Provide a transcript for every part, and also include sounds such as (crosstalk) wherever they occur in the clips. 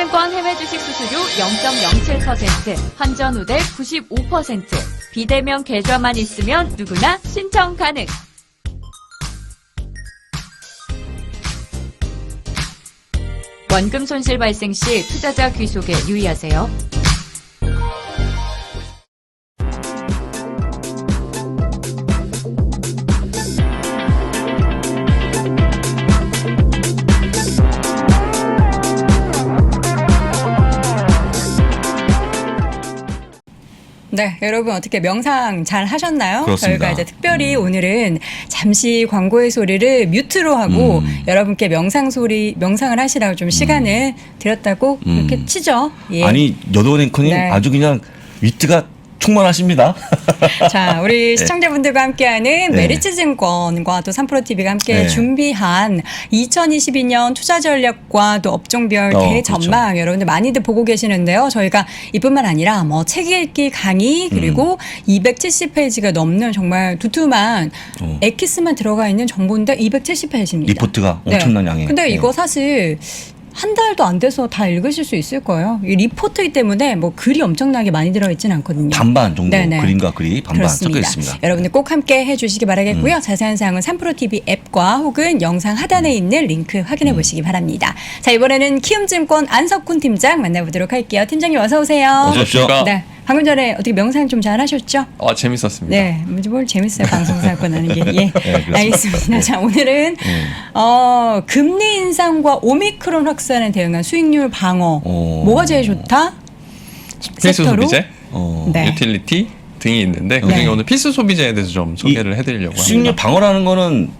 키움증권 해외 주식 수수료 0.07%, 환전 후대 95%, 비대면 계좌만 있으면 누구나 신청 가능. 원금 손실 발생 시 투자자 귀속에 유의하세요. 네, 여러분 어떻게 명상 잘 하셨나요? 그렇습니다. 저희가 이제 특별히 오늘은 잠시 광고의 소리를 뮤트로 하고 음. 여러분께 명상 소리 명상을 하시라고 좀 시간을 드렸다고 음. 이렇게 치죠. 예. 아니 여도원 앵커님 네. 아주 그냥 위트가 충만하십니다. (laughs) 자, 우리 시청자분들과 함께하는 네. 메리츠증권과 또 삼프로 TV가 함께 네. 준비한 2022년 투자 전략과 또 업종별 어, 대전망 여러분들 많이들 보고 계시는데요. 저희가 이뿐만 아니라 뭐 책 읽기 강의 그리고 270페이지가 넘는 정말 두툼한 어. 엑기스만 들어가 있는 정보인데 270페이지입니다. 리포트가 엄청난 양이. 근데 네. 이거 사실 한 달도 안 돼서 다 읽으실 수 있을 거예요. 이 리포트이기 때문에 뭐 글이 엄청나게 많이 들어있진 않거든요. 반반 정도 네네. 그림과 글이 반반 섞여 있습니다. 음. 여러분들 꼭 함께 해주시기 바라겠고요. 자세한 사항은 3프로 TV 앱과 혹은 영상 하단에 있는 링크 음. 확인해 보시기 바랍니다. 자 이번에는 키움증권 안석훈 팀장 만나보도록 할게요. 팀장님 어서 오세요. 어서 오십시오. 네, 방금 전에 어떻게 명상 좀 잘 하셨죠? 아 재밌었습니다. 네, 뭘 재밌어요 방송사고 나는 게. 예, (laughs) 그렇습니다. 알겠습니다. 자 오늘은 네. 어, 금리 인상과 오미크론 확산에 대응한 수익률 방어. 어. 뭐가 제일 좋다? 필수 섹터로? 소비재, 어, 네. 유틸리티 등이 있는데 그중에 네. 오늘 필수 소비재에 대해서 좀 소개를 해드리려고 수익률 합니다. 방어라는 거는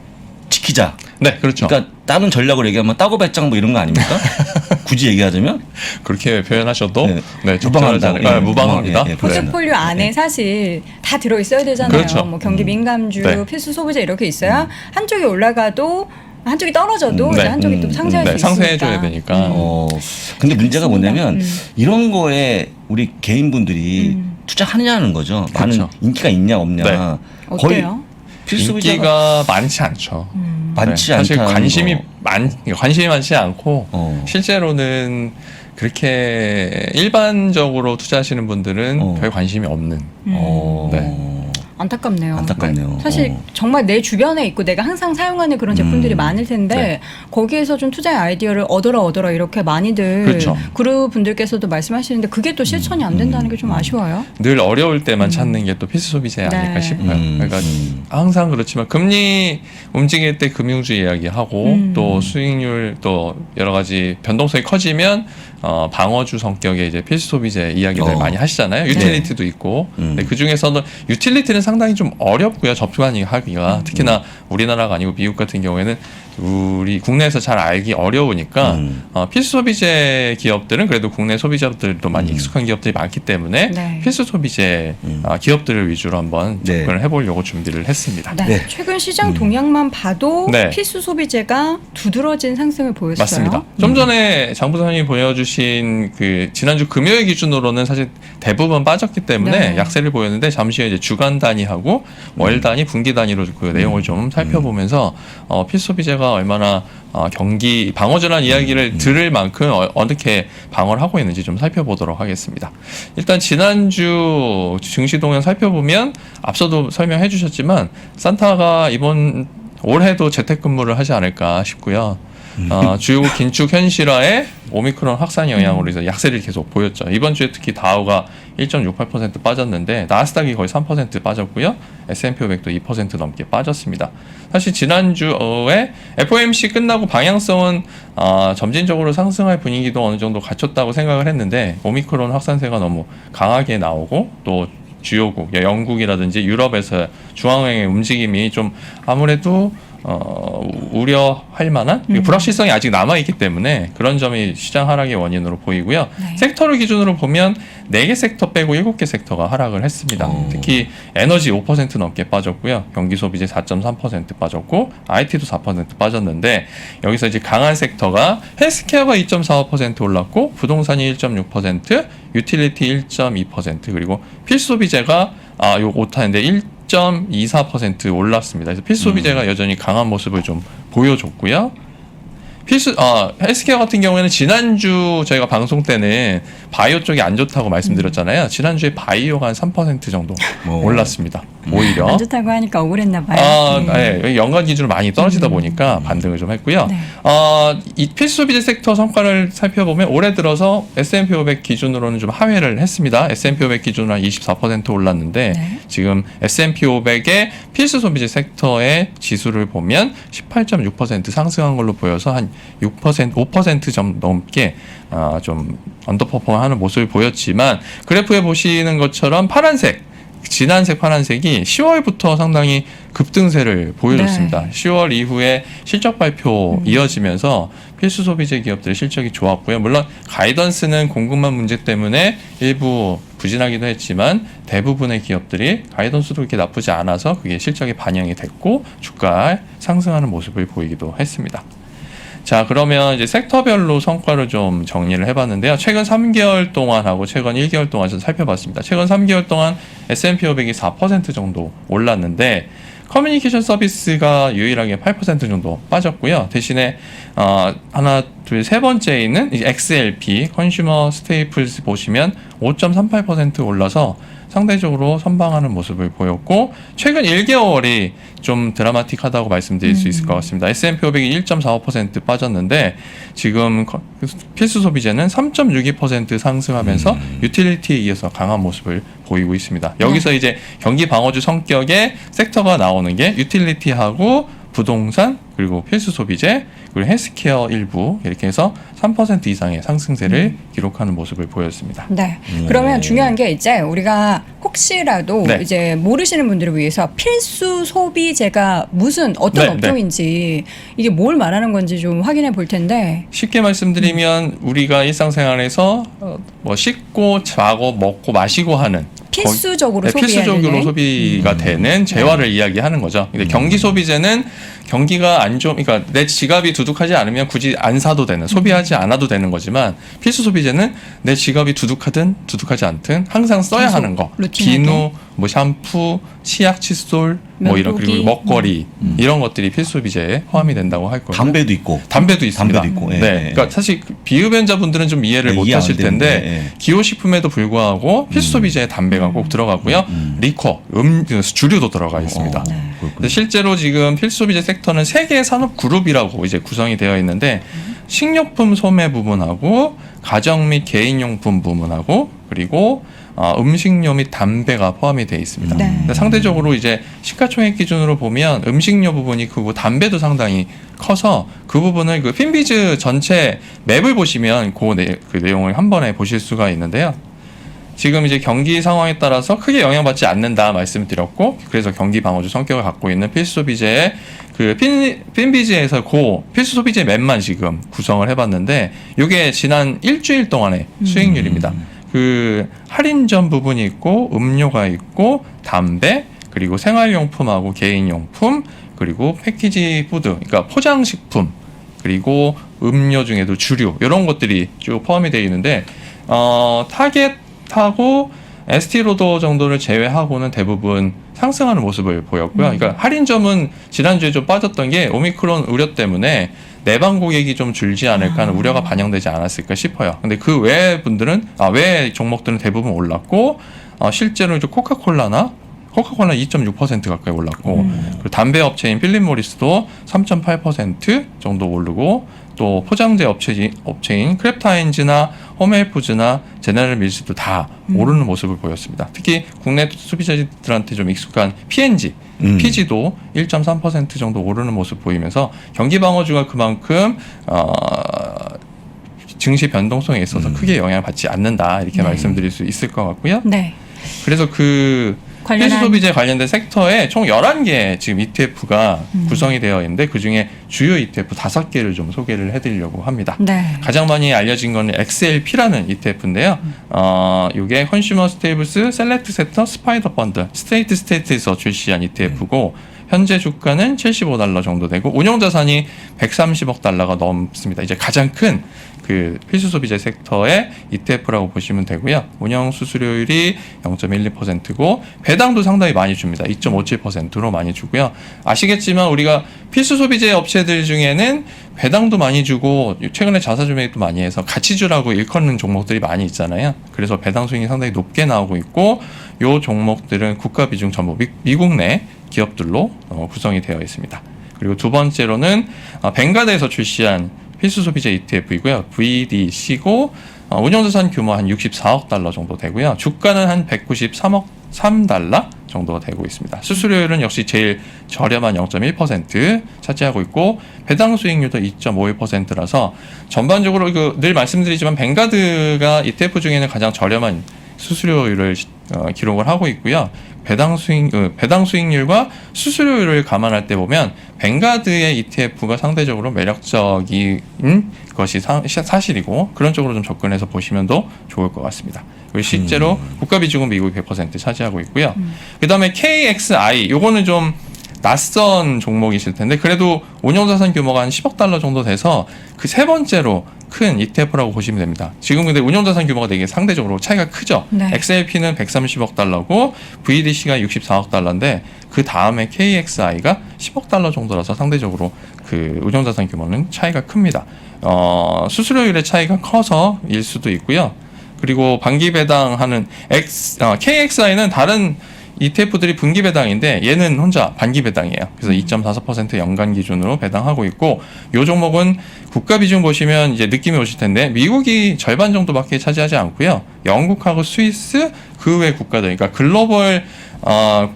지키자. 네, 그렇죠. 그러니까 다른 전략으로 얘기하면 따고 배짱 뭐 이런 거 아닙니까? (laughs) 굳이 얘기하자면 그렇게 표현하셔도 네. 네, 적절하지 무방한다. 않을까? 예, 무방합니다. 무방, 예, 예, 네. 그렇습니다. 포트폴리오 안에 네. 사실 다 들어 있어야 되잖아요. 그렇죠. 뭐 경기 민감주, 네. 필수 소비재 이렇게 있어야 한쪽이 올라가도 한쪽이 떨어져도 음, 이제 네. 한쪽이 또 음, 상쇄할 네, 수. 상쇄해줘야 되니까. 어 근데 문제가 뭐냐면 음. 이런 거에 우리 개인분들이 음. 투자하느냐는 거죠. 많은 그렇죠. 인기가 있냐 없냐. 네. 어때요? 필수 인기가 많지 않죠. 음. 많지 네, 사실 않다는 관심이 거. 많 관심이 많지 않고 어. 실제로는 그렇게 일반적으로 투자하시는 분들은 어. 별 관심이 없는. 음. 어. 네. 안타깝네요. 안타깝네요. 사실 어. 정말 내 주변에 있고 내가 항상 사용하는 그런 제품들이 음. 많을 텐데 네. 거기에서 좀 투자의 아이디어를 얻어라 얻어라 이렇게 많이들 그렇죠. 그룹 분들께서도 말씀하시는데 그게 또 실천이 안 된다는 게 좀 아쉬워요. 늘 어려울 때만 찾는 게 또 필수 소비재 아닐까 네. 싶어요. 음, 그러니까 음. 항상 그렇지만 금리 움직일 때 금융주 이야기하고 음. 또 수익률 또 여러 가지 변동성이 커지면 어, 방어주 성격의 이제 필수 소비재 이야기들 어. 많이 하시잖아요. 유틸리티도 있고. 음. 근데 그 중에서는 유틸리티는 상당히 좀 어렵고요. 접근하기 하기가 음. 특히나 우리나라가 아니고 미국 같은 경우에는 우리 국내에서 잘 알기 어려우니까 음. 어, 필수 소비재 기업들은 그래도 국내 소비자들도 많이 음. 익숙한 기업들이 많기 때문에 네. 필수 소비재 음. 아, 기업들을 위주로 한번 네. 접근을 해보려고 준비를 했습니다. 네. 네. 최근 시장 음. 동향만 봐도 네. 필수 소비재가 두드러진 상승을 보였어요. 맞습니다. 좀 전에 장 부사님이 보여주신 그 지난주 금요일 기준으로는 사실 대부분 빠졌기 때문에 네. 약세를 보였는데 잠시 후에 이제 주간 단위하고 월 단위, 분기 단위로 그 내용을 좀 살펴보면서 어, 필수 소비재가 얼마나 어, 경기 방어전환 이야기를 들을 만큼 어, 어떻게 방어를 하고 있는지 좀 살펴보도록 하겠습니다. 일단 지난주 증시 동향 살펴보면 앞서도 설명해 주셨지만 산타가 이번 올해도 재택근무를 하지 않을까 싶고요. 어, 주요국 긴축 현실화에 오미크론 확산 영향으로 해서 약세를 계속 보였죠. 이번 주에 특히 다우가 1.68% 빠졌는데 나스닥이 거의 3% 빠졌고요. S&P 500도 2% 넘게 빠졌습니다. 사실 지난주에 FOMC 끝나고 방향성은 어, 점진적으로 상승할 분위기도 어느 정도 갖췄다고 생각을 했는데 오미크론 확산세가 너무 강하게 나오고 또 주요국, 영국이라든지 유럽에서 중앙은행의 움직임이 좀 아무래도 어, 우려할 만한 음. 불확실성이 아직 남아 있기 때문에 그런 점이 시장 하락의 원인으로 보이고요. 네. 섹터를 기준으로 보면 4개 섹터 빼고 7개 섹터가 하락을 했습니다. 어. 특히 에너지 5% 넘게 빠졌고요. 경기 소비재 4.3% 빠졌고 IT도 4% 빠졌는데 여기서 이제 강한 섹터가 헬스케어가 2.45% 올랐고 부동산이 1.6%, 유틸리티 1.2% 그리고 필수 소비재가 아, 요 오타인데 1.24% 올랐습니다. 그래서 필수 소비재가 여전히 강한 모습을 좀 보여줬고요. 필수 아 헬스케어 같은 경우에는 지난주 저희가 방송 때는 바이오 쪽이 안 좋다고 말씀드렸잖아요. 지난주에 바이오가 한 3% 정도 오. 올랐습니다. 오히려 안 좋다고 하니까 억울했나 봐요. 아, 네. 예, 연간 기준으로 많이 떨어지다 보니까 반등을 좀 했고요. 네. 어, 이 필수 소비재 섹터 성과를 살펴보면 올해 들어서 S&P 500 기준으로는 좀 하회를 했습니다. S&P 500 기준으로 한 24% 올랐는데 네. 지금 S&P 500의 필수 소비재 섹터의 지수를 보면 18.6% 상승한 걸로 보여서 한 6% 5%점 넘게 아, 좀 언더퍼폼하는 모습을 보였지만 그래프에 보시는 것처럼 파란색 진한색 파란색이 10월부터 상당히 급등세를 보여줬습니다. 네. 10월 이후에 실적 발표 이어지면서 필수 소비재 기업들의 실적이 좋았고요. 물론 가이던스는 공급망 문제 때문에 일부 부진하기도 했지만 대부분의 기업들이 가이던스도 그렇게 나쁘지 않아서 그게 실적에 반영이 됐고 주가 상승하는 모습을 보이기도 했습니다. 자, 그러면 이제 섹터별로 성과를 좀 정리를 해봤는데요. 최근 3개월 동안하고 최근 1개월 동안 좀 살펴봤습니다. 최근 3개월 동안 S&P 500이 4% 정도 올랐는데 커뮤니케이션 서비스가 유일하게 8% 정도 빠졌고요. 대신에 어, 하나, 둘, 세 번째에 있는 XLP 컨슈머 스테이플스 보시면 5.38% 올라서 상대적으로 선방하는 모습을 보였고 최근 1개월이 좀 드라마틱하다고 말씀드릴 수 있을 것 같습니다. S&P 500이 1.45% 빠졌는데 지금 거- 필수 소비재는 3.62% 상승하면서 유틸리티에 이어서 강한 모습을 보이고 있습니다. 여기서 이제 경기 방어주 성격의 섹터가 나오는 게 유틸리티하고 부동산 그리고 필수 소비재 그리고 헬스케어 일부 이렇게 해서 3% 이상의 상승세를 기록하는 모습을 보였습니다. 네. 음. 그러면 중요한 게 이제 우리가 혹시라도 네. 이제 모르시는 분들을 위해서 필수 소비재가 무슨 어떤 네, 업종인지 이게 뭘 말하는 건지 좀 확인해 볼 텐데. 쉽게 말씀드리면 우리가 일상생활에서 어, 뭐 씻고 자고 먹고 마시고 하는 필수적으로 네, 소비해야 필수적으로 되는. 음. 소비가 되는 재화를 이야기하는 거죠. 근데 경기 소비재는 경기가 안 좋, 그러니까 내 지갑이 두둑하지 않으면 굳이 안 사도 되는, 소비하지 않아도 되는 거지만 필수 소비재는 내 지갑이 두둑하든 두둑하지 않든 항상 써야 하는 거. 루틴하게. 비누, 뭐 샴푸, 치약, 칫솔, 뭐 이런 면도기. 그리고 먹거리 이런 것들이 필수 소비재에 포함이 된다고 할 거예요. 담배도 있고. 담배도 있습니다. 담배도 있고, 예, 네. 예. 그러니까 사실 그 비흡연자분들은 좀 이해를 네, 못 이해 안 하실 되는데, 텐데 예. 기호식품에도 불구하고 필수 소비재에 담배가 꼭 들어가고요. 리커, 음, 그 주류도 들어가 있습니다. 어, 그렇군요. 근데 실제로 지금 필수 소비재 섹터는 세 개의 산업 그룹이라고 이제 구성이 되어 있는데 식료품 소매 부분하고 가정 및 개인용품 부분하고 그리고 어, 음식료 및 담배가 포함이 되어 있습니다. 네. 근데 상대적으로 이제 시가총액 기준으로 보면 음식료 부분이 크고 담배도 상당히 커서 그 부분을 그 핀비즈 전체 맵을 보시면 그, 내, 그 내용을 한 번에 보실 수가 있는데요. 지금 이제 경기 상황에 따라서 크게 영향받지 않는다 말씀드렸고 그래서 경기 방어주 성격을 갖고 있는 필수 소비재의 그 핀, 핀비즈에서 고 필수 소비재 맵만 지금 구성을 해봤는데 이게 지난 일주일 동안의 수익률입니다. 그 할인점 부분이 있고 음료가 있고 담배 그리고 생활용품하고 개인용품 그리고 패키지 푸드 그러니까 포장식품 그리고 음료 중에도 주류 이런 것들이 쭉 포함이 되어 있는데 어 타겟하고 에스티로더 정도를 제외하고는 대부분 상승하는 모습을 보였고요. 그러니까 할인점은 지난주에 좀 빠졌던 게 오미크론 우려 때문에 내방 고객이 좀 줄지 않을까 하는 우려가 반영되지 않았을까 싶어요. 근데 그 외 분들은 아, 외 종목들은 대부분 올랐고 어, 실제로 이제 코카콜라나 코카콜라 2.6% 가까이 올랐고 그리고 담배 업체인 필립 모리스도 3.8% 정도 오르고 또 포장재 업체인, 업체인 크랩타인즈나 홈헬푸즈나 제네럴 밀스도 다 오르는 모습을 보였습니다. 특히 국내 소비자들한테 좀 익숙한 P&G, 음. PG도 1.3% 정도 오르는 모습 보이면서 경기 방어주가 그만큼 어, 증시 변동성에 있어서 크게 영향을 받지 않는다 이렇게 네. 말씀드릴 수 있을 것 같고요. 네. 그래서 그 관련한- 필수 소비재 관련된 섹터에 총 11개 지금 ETF가 음. 구성이 되어 있는데 그중에 주요 ETF 5개를 좀 소개를 해 드리려고 합니다. 네. 가장 많이 알려진 거는 XLP라는 ETF인데요. 어, 이게 컨슈머 스테이블스 셀렉트 세터 스파이더 펀드 스테이트 스테이트에서 출시한 ETF고 현재 주가는 75달러 정도 되고 운용 자산이 130억 달러가 넘습니다. 이제 가장 큰 그 필수 소비재 섹터의 ETF라고 보시면 되고요. 운영 수수료율이 0.12%고 배당도 상당히 많이 줍니다. 2.57%로 많이 주고요. 아시겠지만 우리가 필수 소비재 업체들 중에는 배당도 많이 주고 최근에 자사주 매입도 많이 해서 가치주라고 일컫는 종목들이 많이 있잖아요. 그래서 배당 수익이 상당히 높게 나오고 있고 요 종목들은 국가 비중 전부 미, 미국 내 기업들로 어, 구성이 되어 있습니다. 그리고 두 번째로는 어, 벵가드에서 출시한 필수 소비재 ETF이고요. VDC고 어, 운용자산 규모 한 64억 달러 정도 되고요. 주가는 한 193억 3달러 정도가 되고 있습니다. 수수료율은 역시 제일 저렴한 0.1% 차지하고 있고 배당 수익률도 2.51%라서 전반적으로 그 늘 말씀드리지만 벵가드가 ETF 중에는 가장 저렴한 수수료율을 어, 기록을 하고 있고요. 배당 수익 어, 배당 수익률과 수수료율을 감안할 때 보면 벵가드의 ETF가 상대적으로 매력적인 것이 사, 사실이고 그런 쪽으로 좀 접근해서 보시면 더 좋을 것 같습니다. 그리고 실제로 국가 비중은 미국이 100% 차지하고 있고요. 그다음에 KXI 요거는 좀 낯선 종목이실 텐데 그래도 운용 자산 규모가 한 10억 달러 정도 돼서 그 세 번째로 큰 ETF라고 보시면 됩니다. 지금 근데 운용 자산 규모가 되게 상대적으로 차이가 크죠. 네. XLP는 130억 달러고 VDC가 64억 달러인데 그 다음에 KXI가 10억 달러 정도라서 상대적으로 그 운용 자산 규모는 차이가 큽니다. 어, 수수료율의 차이가 커서 일 수도 있고요. 그리고 반기 배당하는 X, 어, KXI는 다른 ETF들이 분기 배당인데 얘는 혼자 반기 배당이에요. 그래서 2.44% 연간 기준으로 배당하고 있고 요 종목은 국가 비중 보시면 이제 느낌이 오실 텐데 미국이 절반 정도밖에 차지하지 않고요. 영국하고 스위스 그 외 국가들 그러니까 글로벌 어,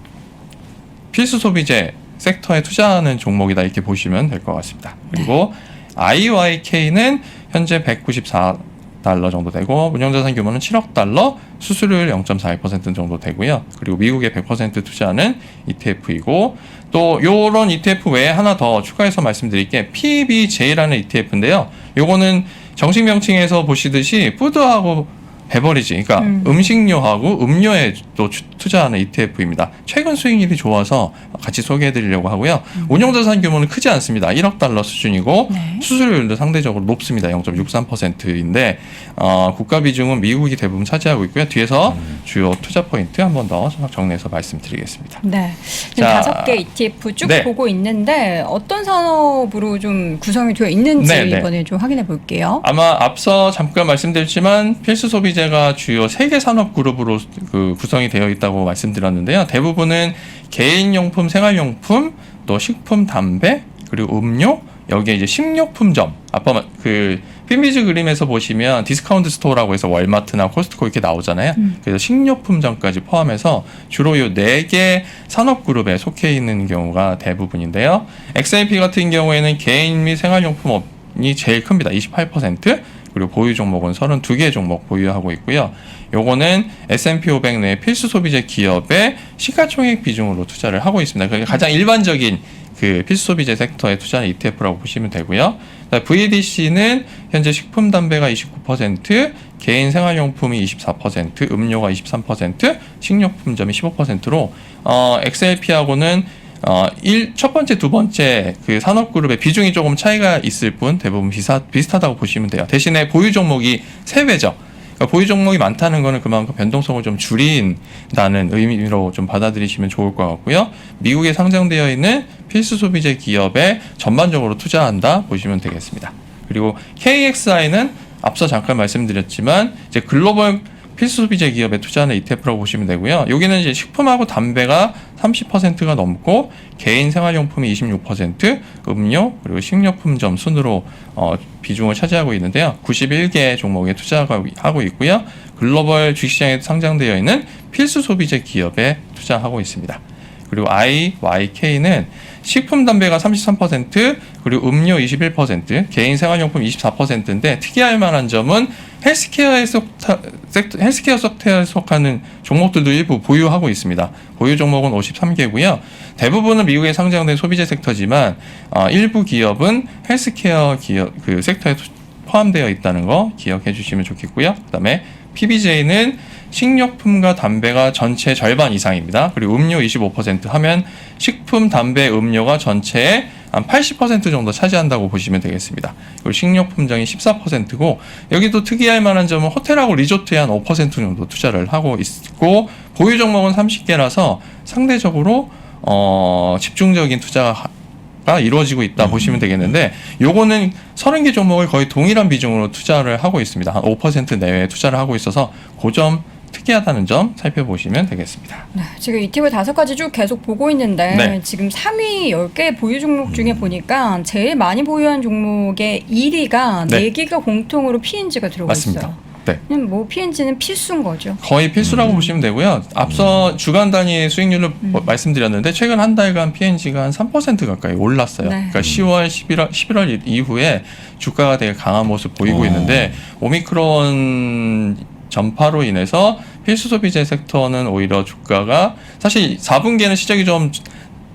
필수 소비재 섹터에 투자하는 종목이다 이렇게 보시면 될 것 같습니다. 그리고 IYK는 현재 194 달러 정도 되고 운영자산 규모는 7억 달러, 수수료율 0.41% 정도 되고요. 그리고 미국에 100% 투자하는 ETF이고 또 요런 ETF 외에 하나 더 추가해서 말씀드릴 게 PBJ라는 ETF인데요. 요거는 정식 명칭에서 보시듯이 푸드하고 베버리지, 그러니까 음. 식료하고 음료에 또 추- 투자하는 ETF입니다. 최근 수익률이 좋아서 같이 소개해드리려고 하고요. 운용자산 규모는 크지 않습니다. 1억 달러 수준이고 네. 수수료율도 상대적으로 높습니다. 0.63%인데 어, 국가 비중은 미국이 대부분 차지하고 있고요. 뒤에서 주요 투자 포인트 한 번 더 정리해서 말씀드리겠습니다. 네. 지금 자, 다섯 개 ETF 쭉 네. 보고 있는데 어떤 산업으로 좀 구성이 되어 있는지 네, 네. 이번에 좀 확인해 볼게요. 아마 앞서 잠깐 말씀드렸지만 필수 소비 재가 주요 세 개 산업 그룹으로 그 구성이 되어 있다고 말씀드렸는데요. 대부분은 개인용품, 생활용품, 또 식품, 담배, 그리고 음료, 여기에 이제 식료품점. 아까 마- 그 핀비즈 그림에서 보시면 디스카운트 스토어라고 해서 월마트나 코스트코 이렇게 나오잖아요. 그래서 식료품점까지 포함해서 주로 요네개 산업 그룹에 속해 있는 경우가 대부분인데요. XIP 같은 경우에는 개인 및 생활용품 업이 제일 큽니다. 28%. 그리고 보유 종목은 32개 종목 보유하고 있고요. 요거는 S&P 500 내 필수 소비재 기업의 시가총액 비중으로 투자를 하고 있습니다. 그게 가장 일반적인 그 필수 소비재 섹터에 투자하는 ETF라고 보시면 되고요. VDC는 현재 식품 담배가 29%, 개인 생활용품이 24%, 음료가 23%, 식료품점이 15%로 어, XLP하고는 어, 일, 첫 번째, 두 번째 그 산업 그룹의 비중이 조금 차이가 있을 뿐 대부분 비슷, 비슷하다고 보시면 돼요. 대신에 보유 종목이 세 배죠 그러니까 보유 종목이 많다는 거는 그만큼 변동성을 좀 줄인다는 의미로 좀 받아들이시면 좋을 것 같고요. 미국에 상장되어 있는 필수 소비재 기업에 전반적으로 투자한다 보시면 되겠습니다. 그리고 KXI는 앞서 잠깐 말씀드렸지만 이제 글로벌 필수 소비재 기업에 투자하는 ETF라고 보시면 되고요. 여기는 이제 식품하고 담배가 30%가 넘고 개인 생활용품이 26%, 음료 그리고 식료품점 순으로 어, 비중을 차지하고 있는데요. 91개 종목에 투자하고 있고요. 글로벌 주식시장에 상장되어 있는 필수 소비재 기업에 투자하고 있습니다. 그리고 IYK는 식품 담배가 33% 그리고 음료 21% 개인 생활용품 24%인데 특이할 만한 점은 헬스케어에 속 헬스케어 섹터에 속하는 종목들도 일부 보유하고 있습니다. 보유 종목은 53개고요. 대부분은 미국에 상장된 소비재 섹터지만 어, 일부 기업은 헬스케어 기업 그 섹터에 투- 포함되어 있다는 거 기억해 주시면 좋겠고요. 그다음에 PBJ는 식료품과 담배가 전체 절반 이상입니다. 그리고 음료 25% 하면 식품, 담배, 음료가 전체의 한 80% 정도 차지한다고 보시면 되겠습니다. 그리고 식료품장이 14%고 여기도 특이할 만한 점은 호텔하고 리조트에 한 5% 정도 투자를 하고 있고 보유 종목은 30개라서 상대적으로 어, 집중적인 투자가 이루어지고 있다 보시면 되겠는데 요거는 30개 종목을 거의 동일한 비중으로 투자를 하고 있습니다. 한 5% 내외에 투자를 하고 있어서 그점 특이하다는 점 살펴보시면 되겠습니다. 네, 지금 ETF 다섯 가지 쭉 계속 보고 있는데 네. 지금 3위 10개 보유 종목 중에 보니까 제일 많이 보유한 종목의 1위가 네. 4개가 공통으로 P&G가 들어가 맞습니다. 있어요. 네. 그냥 뭐 P&G는 필수인 거죠. 거의 필수라고 보시면 되고요. 앞서 주간 단위 수익률을 뭐 말씀드렸는데 최근 한 달간 P&G가 한 3% 가까이 올랐어요. 네. 그러니까 10월, 11월, 11월 이후에 주가가 되게 강한 모습 보이고 어. 있는데 오미크론 전파로 인해서 필수 소비재 섹터는 오히려 주가가 사실 4분기에는 시작이 좀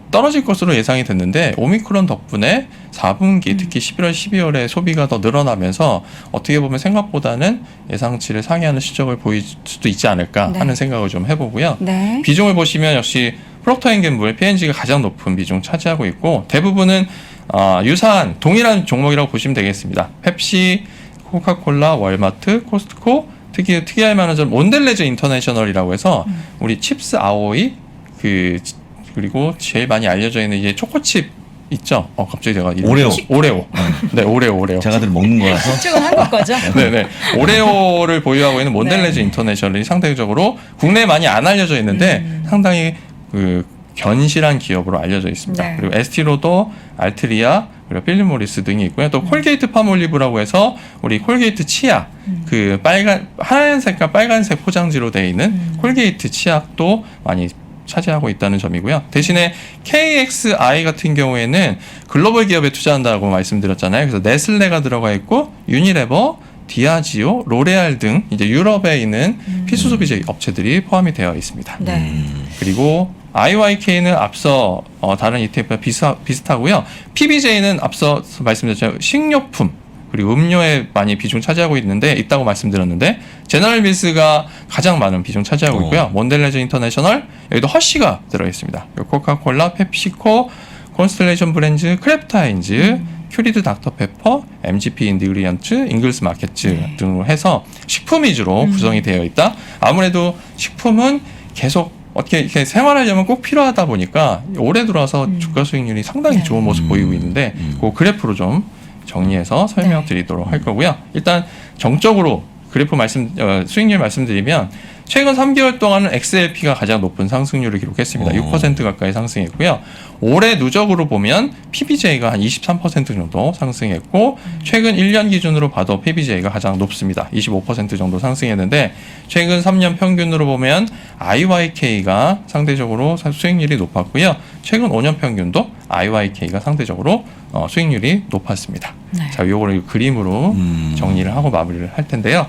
떨어질 것으로 예상이 됐는데 오미크론 덕분에 4분기 특히 11월, 12월에 소비가 더 늘어나면서 어떻게 보면 생각보다는 예상치를 상회하는 실적을 보일 수도 있지 않을까 네. 하는 생각을 좀 해보고요. 네. 비중을 보시면 역시 프록터앤갬블 P&G가 가장 높은 비중 차지하고 있고 대부분은 아, 유사한 동일한 종목이라고 보시면 되겠습니다. 펩시, 코카콜라, 월마트, 코스트코 특히 특이할 만한 점 몬델레즈 인터내셔널이라고 해서 우리 칩스 아오이 그 그리고 제일 많이 알려져 있는 이제 초코칩 있죠. 어 갑자기 제가 이름이- 오레오. 오레오. 네, 오레오 오레오. 제가 늘 먹는 거라서 실적은 한국 거죠? 네네. 오레오를 보유하고 있는 몬델레즈 네. 인터내셔널이 상대적으로 국내에 많이 안 알려져 있는데 음. 상당히 그 견실한 기업으로 알려져 있습니다. 네. 그리고 에스티로도 알트리아 그리고 필리모리스 등이 있고요. 음. 또 콜게이트 파몰리브라고 해서 우리 콜게이트 치약 음. 그 빨간 하얀색과 빨간색 포장지로 되어 있는 음. 콜게이트 치약도 많이 차지하고 있다는 점이고요. 대신에 KXI 같은 경우에는 글로벌 기업에 투자한다고 말씀드렸잖아요. 그래서 네슬레가 들어가 있고 유니레버, 디아지오, 로레알 등 이제 유럽에 있는 필수 소비재 업체들이 포함이 되어 있습니다. 네. 음. 그리고 IYK는 앞서 어, 다른 ETF와 비슷하, 비슷하고요. PBJ는 앞서 말씀드렸죠 식료품 그리고 음료에 많이 비중 차지하고 있는데 있다고 말씀드렸는데 제너럴 밀스가 가장 많은 비중 차지하고 어. 있고요. 몬델레즈 인터내셔널 여기도 허쉬가 들어 있습니다. 코카콜라, 펩시코, 콘스텔레이션 브랜즈, 크래프타인즈, 큐리드 닥터페퍼, MGP 인디그리언트, 잉글스 마켓츠 등으로 해서 식품 위주로 구성이 되어 있다. 아무래도 식품은 계속 어떻게 이렇게 생활하려면 꼭 필요하다 보니까 올해 들어와서 주가 수익률이 상당히 네. 좋은 모습 음. 보이고 있는데 음. 그 그래프로 좀 정리해서 설명드리도록 할 거고요. 일단 정적으로 그래프 말씀 어, 수익률 말씀드리면 최근 3개월 동안은 XLP가 가장 높은 상승률을 기록했습니다. 어. 6% 가까이 상승했고요. 올해 누적으로 보면 PBJ가 한 23% 정도 상승했고 최근 1년 기준으로 봐도 PBJ가 가장 높습니다. 25% 정도 상승했는데 최근 3년 평균으로 보면 IYK가 상대적으로 사- 수익률이 높았고요. 최근 5년 평균도 IYK가 상대적으로 어, 수익률이 높았습니다. 네. 자, 요거를 그림으로 음. 정리를 하고 마무리를 할 텐데요.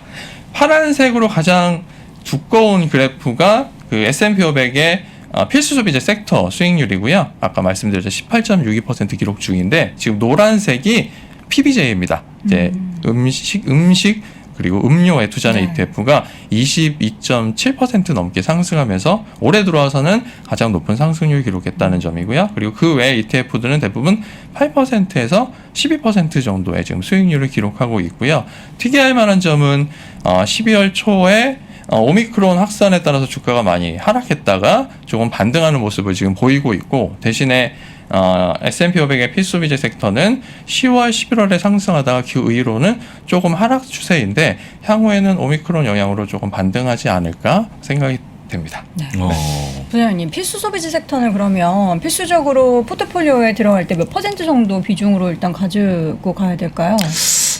파란색으로 가장 두꺼운 그래프가 그 S&P 500의 어, 필수 소비재 섹터 수익률이고요. 아까 말씀드렸죠. 18.62% 기록 중인데 지금 노란색이 PBJ입니다. 이제 음식 음식 그리고 음료에 투자하는 네. ETF가 22.7% 넘게 상승하면서 올해 들어와서는 가장 높은 상승률 기록했다는 점이고요. 그리고 그 외 ETF들은 대부분 8%에서 12% 정도의 지금 수익률을 기록하고 있고요. 특이할 만한 점은 어, 12월 초에 어, 오미크론 확산에 따라서 주가가 많이 하락했다가 조금 반등하는 모습을 지금 보이고 있고 대신에 어, S&P 500의 필수비재 섹터는 10월, 11월에 상승하다가 그 이후로는 조금 하락 추세인데 향후에는 오미크론 영향으로 조금 반등하지 않을까 생각이 됩니다. 어. 부장님 필수 소비재 섹터는 그러면 필수적으로 포트폴리오에 들어갈 때 몇 퍼센트 정도 비중으로 일단 가지고 가야 될까요?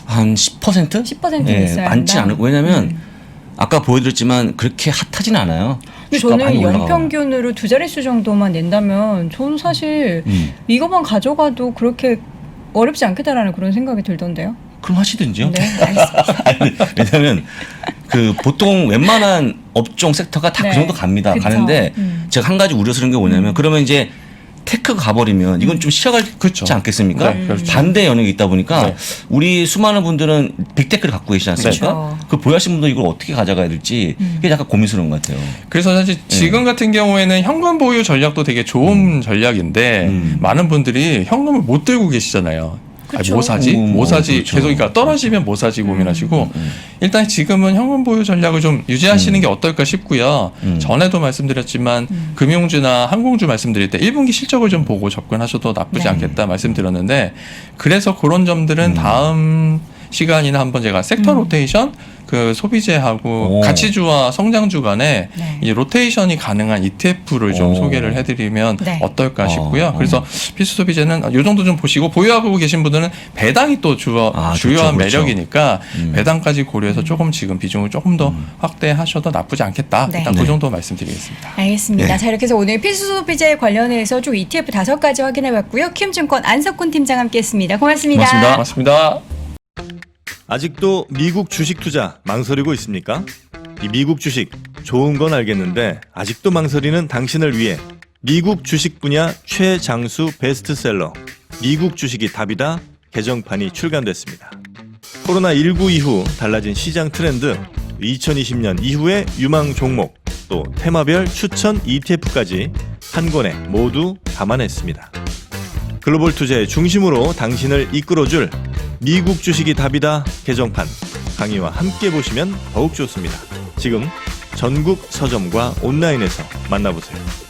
한 10%? 10% 예, 있어야 많지 한다? 않고 왜냐면 음. 아까 보여드렸지만 그렇게 핫하진 않아요. 근데 주가 많이 저는. 연평균으로 두 자릿수 정도만 낸다면 저는 사실 음. 이것만 가져가도 그렇게 어렵지 않겠다라는 그런 생각이 들던데요. 그럼 하시든지요. 네, (laughs) 알겠습니다. 아니, 왜냐면 그 보통 웬만한 업종 섹터가 다 그 네. 정도 갑니다. 그쵸. 가는데 음. 제가 한 가지 우려스러운 게 뭐냐면 그러면 이제 테크가 가버리면 이건 좀 그쵸. 있지 않겠습니까? 네, 그렇죠. 반대 영역이 있다 보니까 네. 우리 수많은 분들은 빅테크를 갖고 계시지 않습니까? 그렇죠. 그 보유하신 분들 이걸 어떻게 가져가야 될지 그게 약간 고민스러운 것 같아요. 그래서 사실 지금 같은 경우에는 현금 보유 전략도 되게 좋은 전략인데 음. 많은 분들이 현금을 못 들고 계시잖아요. 아니. 뭐 사지? 음, 뭐 어, 사지? 그렇죠. 계속 그러니까 떨어지면 뭐 사지 고민하시고 음. 일단 지금은 현금 보유 전략을 좀 유지하시는 음. 게 어떨까 싶고요. 음. 전에도 말씀드렸지만 금융주나 항공주 말씀드릴 때 1분기 실적을 좀 보고 접근하셔도 나쁘지 네. 않겠다 말씀드렸는데 그래서 그런 점들은 다음 시간이나 한번 제가 섹터 로테이션 그 소비재하고 오. 가치주와 성장주 간에 네. 이 로테이션이 가능한 ETF를 좀 오. 소개를 해드리면 네. 어떨까 어, 싶고요. 어. 그래서 필수 소비재는 요 정도 좀 보시고 보유하고 계신 분들은 배당이 또 주, 아, 주요한 좋죠, 그렇죠. 매력이니까 음. 배당까지 고려해서 조금 지금 비중을 조금 더 확대하셔도 나쁘지 않겠다. 네. 일단 네. 그 정도 말씀드리겠습니다. 알겠습니다. 네. 자 이렇게 해서 오늘 필수 소비재 관련해서 좀 ETF 다섯 가지 확인해봤고요. 키움증권 안석훈 팀장 함께했습니다. 고맙습니다. 고맙습니다. 고맙습니다. 아직도 미국 주식 투자 망설이고 있습니까? 이 미국 주식 좋은 건 알겠는데 아직도 망설이는 당신을 위해 미국 주식 분야 최장수 베스트셀러 미국 주식이 답이다 개정판이 출간됐습니다. 코로나19 이후 달라진 시장 트렌드, 2020년 이후의 유망 종목, 또 테마별 추천 ETF까지 한 권에 모두 담아냈습니다. 글로벌 투자의 중심으로 당신을 이끌어줄 미국 주식이 답이다 개정판 강의와 함께 보시면 더욱 좋습니다. 지금 전국 서점과 온라인에서 만나보세요.